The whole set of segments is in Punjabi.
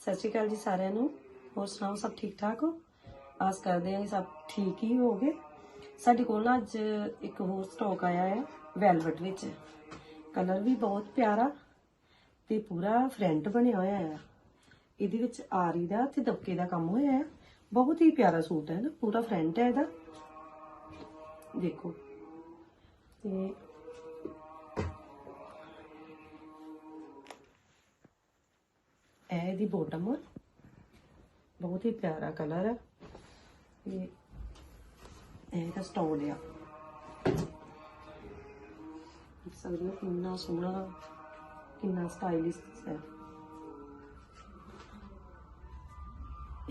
ਸਤਿ ਸ਼੍ਰੀ ਅਕਾਲ ਜੀ ਸਾਰਿਆਂ ਨੂੰ। ਹੋਰ ਸੁਣਾਓ, ਸਭ ਠੀਕ ਠਾਕ ਹੋ? ਆਸ ਕਰਦੇ ਹਾਂ ਕਿ ਸਭ ਠੀਕ ਹੀ ਹੋਗੇ ਸਾਡੇ ਕੋਲ ਨਾ ਅੱਜ ਇੱਕ ਹੋਰ ਸਟਾਕ ਆਇਆ ਹੈ ਵੈਲਵਟ ਵਿੱਚ। ਕਲਰ ਵੀ ਬਹੁਤ ਪਿਆਰਾ ਤੇ ਪੂਰਾ ਫਰੰਟ ਬਣਿਆ ਹੋਇਆ ਹੈ। ਇਹਦੇ ਵਿੱਚ ਆਰੀ ਦਾ ਤੇ ਦਬਕੇ ਦਾ ਕੰਮ ਹੋਇਆ ਹੈ। ਬਹੁਤ ਹੀ ਪਿਆਰਾ ਸੂਟ ਹੈ ਨਾ, ਪੂਰਾ ਫਰੰਟ ਹੈ ਇਹਦਾ। ਦੇਖੋ। ਤੇ ਇਹ ਇਹਦੀ ਬੋਟਮ ਬਹੁਤ ਹੀ ਪਿਆਰਾ ਕਲਰ ਹੈ ਇਹ ਦਾ ਸਟੋਨ ਆ। ਦੇਖ ਸਕਦੇ ਹੋ ਕਿੰਨਾ ਸੋਹਣਾ, ਕਿੰਨਾ ਸਟਾਈਲਿਸ਼ ਹੈ।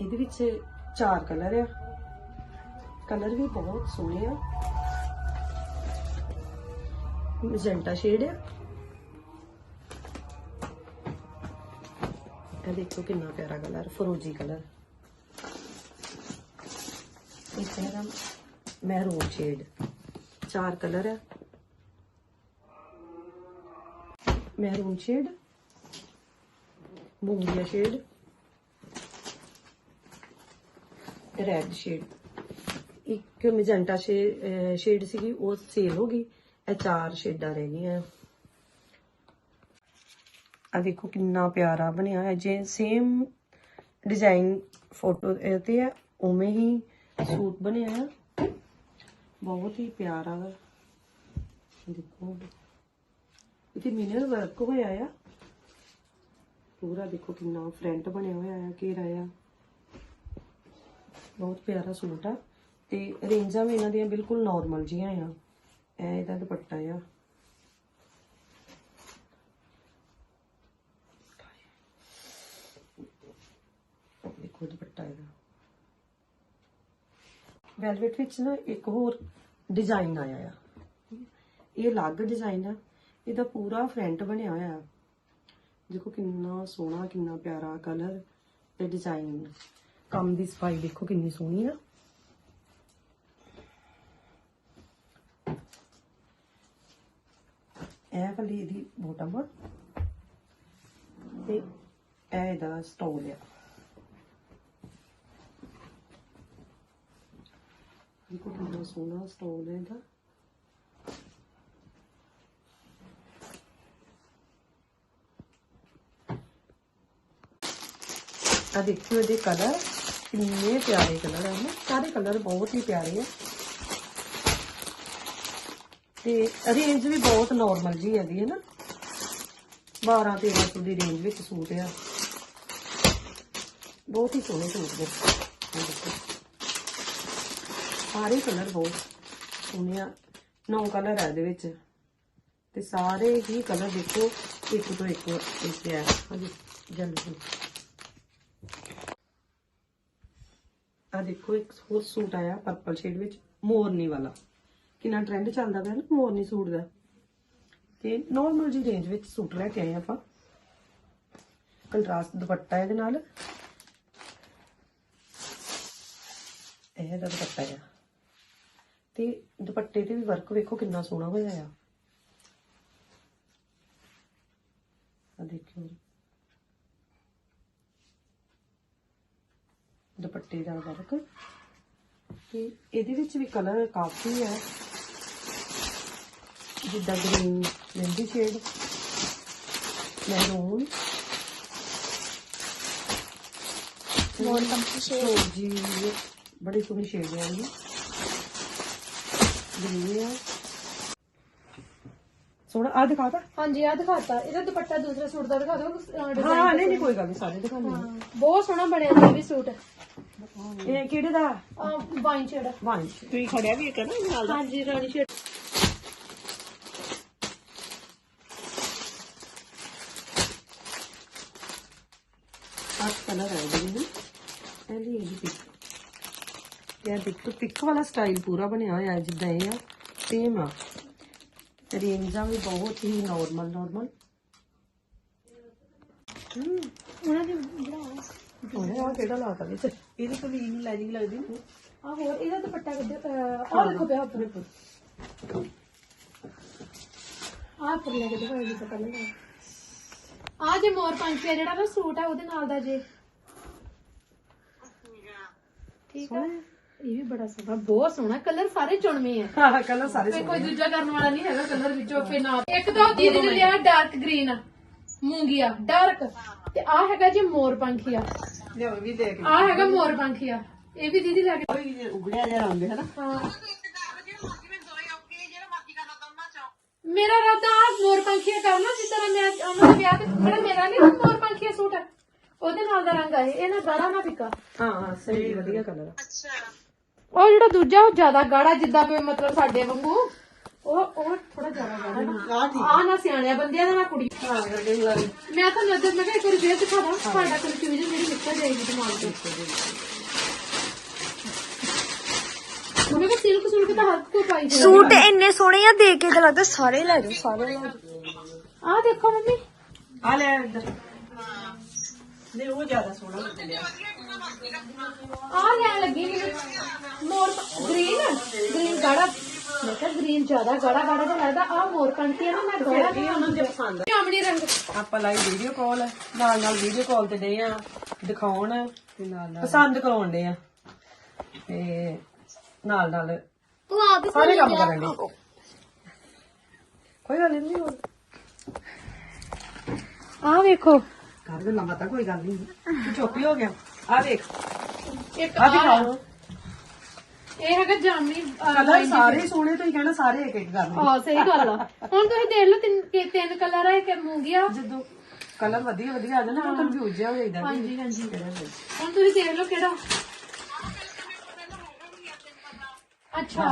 ਇਹਦੇ ਵਿੱਚ ਚਾਰ ਕਲਰ ਆ। ਕਲਰ ਵੀ ਬਹੁਤ ਸੋਹਣੇ ਆ। ਮੈਜੈਂਟਾ ਸ਼ੇਡ ਆ। ਇਹ ਦੇਖੋ ਕਿੰਨਾ ਪਿਆਰਾ ਕਲਰ ਫਰੋਜੀ ਕਲਰ ਇੱਕ ਹੈਗਾ ਮਹਿਰੂਨ ਸ਼ੇਡ ਚਾਰ ਕਲਰ ਹੈ ਮਹਿਰੂਨ ਸ਼ੇਡ ਮੂੰਗੀਆ ਸ਼ੇਡ ਰੈਡ ਸ਼ੇਡ ਇੱਕ ਮੈਜੈਂਟਾ ਸ਼ੇਡ ਸੀਗੀ, ਉਹ ਸੇਲ ਹੋ ਗਈ। ਇਹ ਚਾਰ ਸ਼ੇਡਾਂ ਰਹਿ ਗਈਆਂ। ਆ ਦੇਖੋ ਕਿੰਨਾ ਪਿਆਰਾ ਬਣਿਆ ਹੋਇਆ। ਜੇ ਸੇਮ ਡਿਜ਼ਾਈਨ ਫੋਟੋ ਤੇ ਆ, ਉਵੇਂ ਹੀ ਸੂਟ ਬਣਿਆ ਆ। ਬਹੁਤ ਹੀ ਪਿਆਰਾ ਵਾ। ਦੇਖੋ। ਇਥੇ ਮਿਨਰ ਵਰਕ ਹੋਇਆ ਆ। ਪੂਰਾ ਦੇਖੋ ਕਿੰਨਾ ਫਰੰਟ ਬਣਿਆ ਹੋਇਆ ਆ, ਘੇਰਾ ਆ। ਬਹੁਤ ਪਿਆਰਾ ਸੂਟ ਆ। ਤੇ ਰੇਂਜਾਂ ਵੀ ਇਹਨਾਂ ਦੀਆਂ ਬਿਲਕੁਲ ਨਾਰਮਲ ਜੀਆਂ ਆ। ਇਹ ਇਹਦਾ ਦੁਪੱਟਾ ਆ ਦੇਖੋ ਦੁਪੱਟਾ ਇਹਦਾ। ਵੈਲਵਟ ਵਿੱਚ ਨਾ ਇੱਕ ਹੋਰ ਡਿਜ਼ਾਈਨ ਆਇਆ ਆ। ਇਹ ਅਲੱਗ ਡਿਜ਼ਾਈਨ ਆ। ਇਹਦਾ ਪੂਰਾ ਫਰੰਟ ਬਣਿਆ ਹੋਇਆ ਆ। ਦੇਖੋ ਕਿੰਨਾ ਸੋਹਣਾ, ਕਿੰਨਾ ਪਿਆਰਾ ਕਲਰ ਤੇ ਡਿਜ਼ਾਈਨ ਕੰਮ ਦੀ ਸਫ਼ਾਈ ਦੇਖੋ ਕਿੰਨੀ ਸੋਹਣੀ ਆ। ਇਹ ਵਾਲੀ ਇਹਦੀ ਬੋਟਮ ਤੇ ਇਹ ਇਹਦਾ ਸਟੋਲ ਆ। ਦੇਖੋ ਸੋਹਣਾ ਸਟੋਲ ਹੈ ਇਹਦਾ ਆ ਦੇਖਿਓ ਇਹਦੇ ਕਲਰ ਕਿੰਨੇ ਪਿਆਰੇ ਕਲਰ ਹਨ ਸਾਰੇ ਕਲਰ ਬਹੁਤ ਹੀ ਪਿਆਰੇ ਆ ਤੇ ਰੇਂਜ ਵੀ ਬਹੁਤ ਨਾਰਮਲ ਜੀ ਹੈਗੀ ਹੈ ਨਾ 12 1300 ਦੀ ਰੇਂਜ ਵਿੱਚ ਸੂਟ ਆ ਬਹੁਤ ਹੀ ਸੋਹਣੇ ਸੂਟ ਨੇ ਦੇਖੋ ਸਾਰੇ ਕਲਰ ਬਹੁਤ ਸੋਹਣੇ ਆ। ਨੌ ਕਲਰ ਆ ਇਹਦੇ ਵਿੱਚ। ਤੇ ਸਾਰੇ ਹੀ ਕਲਰ ਦੇਖੋ, ਇੱਕ ਤੋਂ ਇੱਕ ਇੱਕ ਆ। ਹਾਂਜੀ, ਜਲਦੀ ਆ ਦੇਖੋ, ਇੱਕ ਹੋਰ ਸੂਟ ਆਇਆ ਪਰਪਲ ਸ਼ੇਡ ਵਿੱਚ, ਮੋਰਨੀ ਵਾਲਾ। ਕਿੰਨਾ ਟ੍ਰੈਂਡ ਚੱਲਦਾ ਪਿਆ ਨਾ ਮੋਰਨੀ ਸੂਟ ਦਾ। ਤੇ ਨਾਰਮਲ ਜੀ ਰੇਂਜ ਵਿੱਚ ਸੂਟ ਲੈ ਕੇ ਆਏ ਆਪਾਂ। ਕੰਟਰਾਸਟ ਦੁਪੱਟਾ ਇਹਦੇ ਨਾਲ। ਇਹ ਦਾ ਦੁਪੱਟਾ ਆ। ਤੇ ਦੁਪੱਟੇ ਤੇ ਵੀ ਵਰਕ ਵੇਖੋ ਕਿੰਨਾ ਸੋਹਣਾ ਹੋਇਆ ਆ। ਆ ਦੇਖਿਓ ਦੁਪੱਟੇ ਦਾ ਵਰਕ ਤੇ ਇਹਦੇ ਵਿੱਚ ਵੀ ਕਲਰ ਕਾਫੀ ਹੈ ਜਿੱਦਾਂ ਗ੍ਰੀਨ ਮਹਿੰਦੀ ਸ਼ੇਡ ਮੈਰੂਨ ਮੋਰ ਕੰਪਨੀ ਸ਼ੇਡ ਜੀ ਬੜੀ ਸੋਹਣੀ ਸ਼ੇਡ ਹੈ ਇਹ ਗ੍ਰੀਨ ਹੈ ਸੋਹਣਾ ਆ ਦਿਖਾਤਾ? ਹਾਂਜੀ ਆ ਦਿਖਾਤਾ। ਇਹਦਾ ਦੁਪੱਟਾ ਦੂਸਰਾ ਸੂਟ ਦਾ ਦਿਖਾ ਦਿਓ। ਹਾਂ ਨਹੀਂ ਨਹੀਂ ਕੋਈ ਗੱਲ ਨਹੀਂ ਸਾਰੇ ਦਿਖਾਉਂਦੇ ਹਾਂ, ਬਹੁਤ ਸੋਹਣਾ ਬਣਿਆ ਜੀ ਇਹ ਵੀ ਸੂਟ। ਇਹ ਕਿਹੜੇ ਦਾ? Wine shade. ਵਾਂ ਤੁਸੀਂ ਖੜਿਆ ਵੀ ਇੱਕ ਨਾ ਇਹਦੇ ਨਾਲ ਹਾਂਜੀ ਰਾਣੀ ਸ਼ੇਡ। ਆਹ ਕਲਰ ਹੈ ਇਹਦੇ ਵਿੱਚ। ਇਹਦੀ ਇਹਦੀ ਪਿਕ ਤੇ ਇਹ ਦੇਖੋ ਪਿਕ ਵਾਲਾ ਸਟਾਈਲ ਪੂਰਾ ਬਣਿਆ ਹੋਇਆ ਹੈ ਜਿੱਦਾਂ ਇਹ ਆ ਸੇਮ ਆ। ਤੇ ਰੇਂਜਾਂ ਵੀ ਬਹੁਤ ਹੀ ਨਾਰਮਲ ਨਾਰਮਲ ਉਹਨਾਂ ਦੀ ਬਣਾ ਉਹਨੇ ਆ ਕਿਹੜਾ ਲਾਤਾ ਵਿੱਚ? ਇਹਦੀ ਕਮੀਜ਼ ਨੂੰ ਲੈਜਿੰਗ ਲੱਗਦੀ ਆ ਹੋਰ ਇਹਦਾ ਦੁਪੱਟਾ ਆਹ ਦੇਖੋ ਪਿਆ ਉੱਪਰ ਲੈ ਕੇ ਦਿਖਾਓ ਜੀ ਪਤਾ ਲੱਗਾ ਆ ਜੇ ਮੋਰ ਪੰਛੀ ਆ ਜਿਹੜਾ ਨਾ ਸੂਟ ਆ ਉਹਦੇ ਨਾਲ ਦਾ ਜੇ। ਠੀਕ ਆ। ਇਹ ਵੀ ਬੜਾ ਸੋਹਣਾ ਬਹੁਤ ਸੋਹਣਾ ਕਲਰ ਸਾਰੇ ਚੁਣਵੇਂ ਆ। ਹਾਂ ਕਲਰ ਸਾਰੇ ਫੇ ਕੋਈ ਦੂਜਾ ਕਰਨ ਵਾਲਾ ਨਹੀਂ ਹੈਗਾ ਕਲਰ ਵਿੱਚੋਂ ਫੇ ਨਾ ਇੱਕ ਤਾਂ ਦੀਦੀ ਨੇ ਲਿਆ ਡਾਰਕ ਗ੍ਰੀਨ ਮੂੰਗੀਆ ਡਾਰਕ ਤੇ ਆ ਹੈਗਾ ਜੀ ਮੋਰ ਪੰਖੀਆ। ਲਿਓ ਵੀ ਦੇਖ ਆ ਹੈਗਾ ਮੋਰ ਪੰਖੀਆ। ਇਹ ਵੀ ਦੀਦੀ ਲੈ ਕੇ ਕੋਈ ਉਗੜਿਆ ਜਿਹਾ ਰੰਗ ਹੈ। ਨਾ ਹਾਂ ਮੇਰਾ ਰਾਤਾ ਮੋਰ ਪੰਖੀਆ ਕਰਨਾ ਜਿਸ ਤਰ੍ਹਾਂ ਮੈਂ ਉਹਨਾਂ ਦੇ ਵਿਆਹ ਤੇ ਜਿਹੜਾ ਮੇਰਾ ਨਹੀਂ ਮੋਰ ਪੰਖੀਆ ਸੂਟ ਹੈ ਉਹਦੇ ਨਾਲ ਦਾ ਰੰਗ ਆ ਇਹ ਨਾ ਗਾੜਾ ਨਾ ਫਿੱਕਾ। ਹਾਂ ਹਾਂ ਸਹੀ ਵਧੀਆ ਕਲਰ ਉਹ ਜਿਹੜਾ ਦੂਜਾ ਉਹ ਜ਼ਿਆਦਾ ਗਾੜਾ ਜਿੱਦਾਂ ਕੋਈ ਮਤਲਬ ਸਾਡੇ ਵਾਂਗੂ। ਉਹ ਉਹ ਥੋੜਾ ਜ਼ਿਆਦਾ ਗਾੜਾ ਨਾ। ਆ ਠੀਕ ਆ। ਨਾ ਸਿਆਣਿਆ ਬੰਦਿਆਂ ਦਾ ਨਾ ਕੁੜੀ। ਹਾਂ ਵਾਰੀ ਮੈਂ ਤਾਂ ਨਜ਼ਰ ਮੈਂ ਕਿਹਾ ਇੱਕ ਵਾਰੀ ਫੇਰ ਦਿਖਾ ਦਾਂ ਤੁਹਾਡਾ ਕਨਫਿਊਜ਼ਨ ਜਿਹੜੀ ਨਿਕਲ ਜਾਏਗੀ ਦਿਮਾਗ ਤੋਂ। ਉਹਨੇ ਕੋ ਸਿਲਕ ਸੁਲਕ ਤਾਂ। ਹੱਥ ਕੋ ਪਾਈ ਹੋਈ ਸੂਟ ਇੰਨੇ ਸੋਹਣੇ ਆ ਦੇਖ ਕੇ ਤਾਂ ਲੱਗਦਾ ਸਾਰੇ ਲੈ ਜਾਓ ਸਾਰੇ ਲੈ ਜਾਓ। ਆ ਦੇਖੋ ਮੰਮੀ। ਆ ਲੈ ਇੱਧਰ। ਨਹੀਂ ਉਹ ਜ਼ਿਆਦਾ ਸੋਹਣਾ ਲੱਗਿਆ ਆ ਲੈਣ ਲੱਗੀ ਮੈਨੂੰ ਮੋਰ ਗ੍ਰੀਨ ਗ੍ਰੀਨ ਗਾੜਾ। ਮੈਂ ਕਿਹਾ ਗ੍ਰੀਨ ਜ਼ਿਆਦਾ ਗਾੜਾ ਗਾੜਾ ਜਿਹਾ ਲੱਗਦਾ। ਆ ਮੋਰ ਪੰਖੀ ਹੈ ਨਾ ਮੈਂ ਗਾੜਾ ਇਹ ਉਹਨਾਂ ਦੇ ਪਸੰਦ ਆ। ਜਾਮਣੀ ਰੰਗ। ਆਪਾਂ ਲਾਈ ਵੀਡੀਓ ਕਾਲ ਨਾਲ ਨਾਲ ਵੀਡੀਓ ਕਾਲ ਤੇ ਡੇ ਆ ਦਿਖਾਉਣ ਤੇ ਨਾਲ ਨਾਲ ਪਸੰਦ ਕਰਾਉਣ ਡੇ ਆ। ਤੇ ਨਾਲ ਨਾਲ ਤੂੰ ਆਪ ਹੀ ਸਾਰੇ ਕੰਮ ਕਰਨ ਡੇ ਕੋਈ ਗੱਲ ਨਹੀਂ ਹੋਰ। ਆ ਵੇਖੋ। ਕਰ ਦੇ ਲੰਮਾ ਤਾਂ ਕੋਈ ਗੱਲ ਨਹੀਂ ਤੂੰ ਚੁੱਪ ਹੀ ਹੋ ਗਿਆ। ਆ ਵੇਖ ਇੱਕ ਆ ਦਿਖਾਓ। ਇਹ ਹੈਗਾ ਅਹ, ਕਲਰ ਸਾਰੇ ਸੋਹਣੇ ਤੁਸੀਂ ਕਹਿਣਾ ਸਾਰੇ ਇੱਕ ਇੱਕ ਕਰ ਹਾਂ ਸਹੀ ਗੱਲ ਆ। ਹੁਣ ਤੁਸੀਂ ਦੇਖ ਲਓ ਤਿੰਨ ਕਿ ਤਿੰਨ ਕਲਰ ਆ ਇੱਕ ਮੂੰਗੀਆ। ਜਦੋਂ ਕਲਰ ਵਧੀਆ ਵਧੀਆ ਆ ਜਾਣਾ ਤਾਂ ਕਨਫਿਊਜ਼ ਜਿਹਾ ਹੋ ਜਾਂਦਾ ਹਾਂਜੀ ਹਾਂਜੀ। ਹੁਣ ਤੁਸੀਂ ਦੇਖ ਲਓ ਕਿਹੜਾ। ਅੱਛਾ।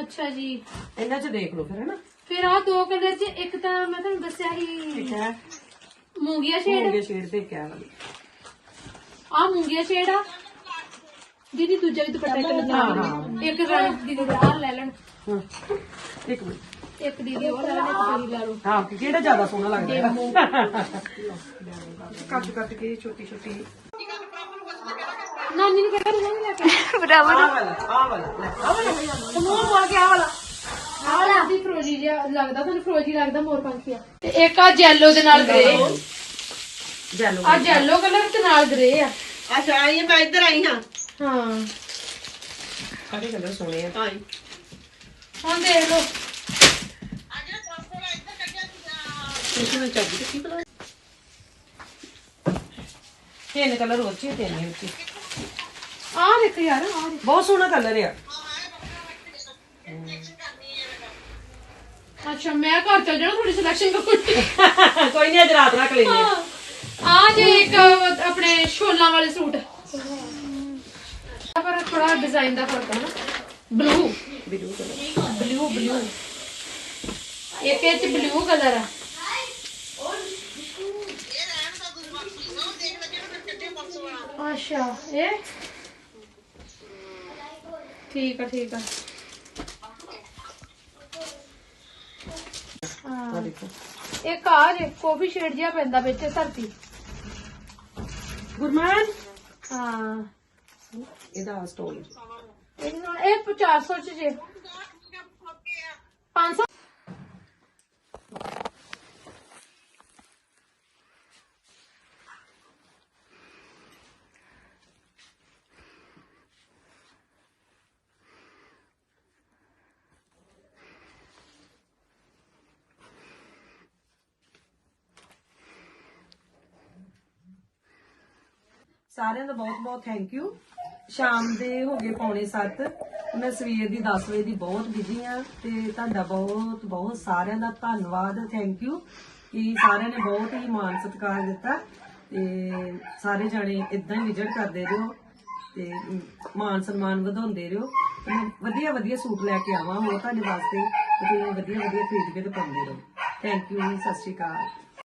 ਅੱਛਾ ਜੀ। ਇਹਨਾਂ ਚ ਦੇਖ ਲਓ ਫਿਰ ਹੈਨਾ ਫਿਰ ਆ ਦੋ ਕਲਰ ਚ ਇੱਕ ਤਾਂ ਮੈਂ ਤੁਹਾਨੂੰ ਦੱਸਿਆ ਸੀ ਠੀਕ ਹੈ। ਮੂੰਗੀਆ ਸ਼ੇਡ ਹੋਗੇ ਸ਼ੇਡ ਤੇ ਕਿਆ ਵਾਲੀ ਆ ਮੂੰਗੀਆ ਸ਼ੇਡ ਆ। ਦੀਦੀ ਦੂਜਾ ਵੀ ਦੁਪੱਟਾ ਇੱਕ ਲਗਾ ਇੱਕ ਰੰਗ ਦੀਦੀ ਦਾ ਆਹ ਲੈ ਲੈਣ। ਹਾਂ ਇੱਕ ਮਿੰਟ। ਇੱਕ ਦੀਦੀ ਉਹ ਲੈ ਲੈਣ ਇੱਕ ਦੀਦੀ ਲੈ ਲਓ। ਹਾਂ ਕਿ ਕਿਹੜਾ ਜ਼ਿਆਦਾ ਸੋਹਣਾ ਲੱਗਦਾ ਹੈ? ਕੱਟ ਕੱਟ ਕੇ ਛੋਟੀ ਛੋਟੀ। ਨਾਨੀ ਨੂੰ ਕਿਹੜਾ ਰੰਗ ਲੈ ਕੇ ਬਰਾਬਰ ਆਹ ਵਾਲਾ ਆਹ ਵਾਲਾ ਲੈ ਆਹ ਵਾਲਾ। ਮੂੰਹ ਪਾ ਕੇ ਆ ਵਾਲਾ। ਆ ਲੱਗਦੀ ਫਰੋਜੀ ਜਿਹਾ ਲੱਗਦਾ ਤੁਹਾਨੂੰ ਫਰੋਜੀ ਲੱਗਦਾ ਮੋਰ ਪੰਖੀਆ ਤੇ ਇੱਕ ਆ ਜੈਲੋ ਦੇ ਨਾਲ ਗ੍ਰੇ। ਜੈਲੋ ਆ ਕਲਰ ਤੇ ਨਾਲ ਗ੍ਰੇ ਆ। ਅੱਛਾ ਆਈ ਮੈਂ ਇੱਧਰ ਆਈ ਹਾਂ। ਹਾਂ। ਸਾਰੇ ਕਲਰ ਸੋਹਣੇ ਆ? ਆਈ। ਹੁਣ ਦੇਖ ਲਓ। ਇਸ ਵਿੱਚ ਚੱਜ ਦੀ ਕੀ ਕਲਰ ਤਿੰਨ ਕਲਰ ਹੋਰ ਚ ਹੀ, ਤਿੰਨ ਹੀ ਵਿੱਚ ਹੀ। ਆ ਦੇਖ ਯਾਰ ਆ ਦੇਖ। ਬਹੁਤ ਸੋਹਣਾ ਕਲਰ ਆ। ਅੱਛਾ ਮੈਂ ਘਰ ਚਲ ਜਾਣਾ ਥੋੜੀ ਸਿਲੈਕਸ਼ਨ ਕਰੂੰਗੀ ਕੋਈ ਨਹੀਂ ਅੱਜ ਰਾਤ ਰੱਖ ਆ। ਜੇ ਇੱਕ ਆਪਣੇ ਛੋਲਾਂ ਵਾਲੇ ਸੂਟ। ਪਰ ਥੋੜਾ ਡਿਜ਼ਾਈਨ ਦਾ ਫ਼ਰਕ ਹੈ ਨਾ। Blue blue colour blue blue ਇਹ ਚ ਬਲੂ ਕਲਰ ਆ। ਅੱਛਾ, ਇਹ? ਠੀਕ ਆ ਠੀਕ ਆ। ਹਾਂ। ਦੇਖੋ ਇੱਕ ਆ ਜੇ ਕਾਫੀ ਸ਼ੇਡ ਜਿਹਾ ਪੈਂਦਾ ਵਿੱਚ ਧਰਤੀ। ਗੁਰਮਾਨ ਹਾਂ। ਇਹਦਾ ਸਟੋਲ ਇਹ ਨਾਲ- ਇਹ 400 ਚ ਜੇ। 500 ਸਾਰਿਆਂ ਦਾ ਬਹੁਤ ਬਹੁਤ ਥੈਂਕ ਯੂ ਸ਼ਾਮ ਦੇ ਹੋ ਗਏ ਪੌਣੇ 7 ਮੈਂ ਸਵੇਰ ਦੀ 10 ਵਜੇ ਦੀ ਬਹੁਤ ਬਿਜ਼ੀ ਆ ਤੇ ਤੁਹਾਡਾ ਬਹੁਤ ਬਹੁਤ ਸਾਰਿਆਂ ਦਾ ਧੰਨਵਾਦ ਥੈਂਕ ਯੂ ਕਿ ਸਾਰਿਆਂ ਨੇ ਬਹੁਤ ਹੀ ਮਾਣ ਸਤਿਕਾਰ ਦਿੱਤਾ ਤੇ ਸਾਰੇ ਜਾਣੇ ਇਦਾਂ ਹੀ ਵਿਜ਼ਿਟ ਕਰਦੇ ਰਹੋ ਤੇ ਅਮ, ਮਾਣ ਸਨਮਾਨ ਵਧਾਉਂਦੇ ਰਹੋ। ਤੇ ਵਧੀਆ ਵਧੀਆ ਸੂਟ ਲੈ ਕੇ ਆਵਾਂ ਹੋਰ ਤੁਹਾਡੇ ਵਾਸਤੇ ਤੇ ਤੁਸੀਂ ਵਧੀਆ ਵਧੀਆ ਖਰੀਦ ਕੇ ਤੇ ਪਾਉਂਦੇ ਰਹੋ। ਥੈਂਕ ਯੂ ਸਤਿ ਸ਼੍ਰੀ ਅਕਾਲ।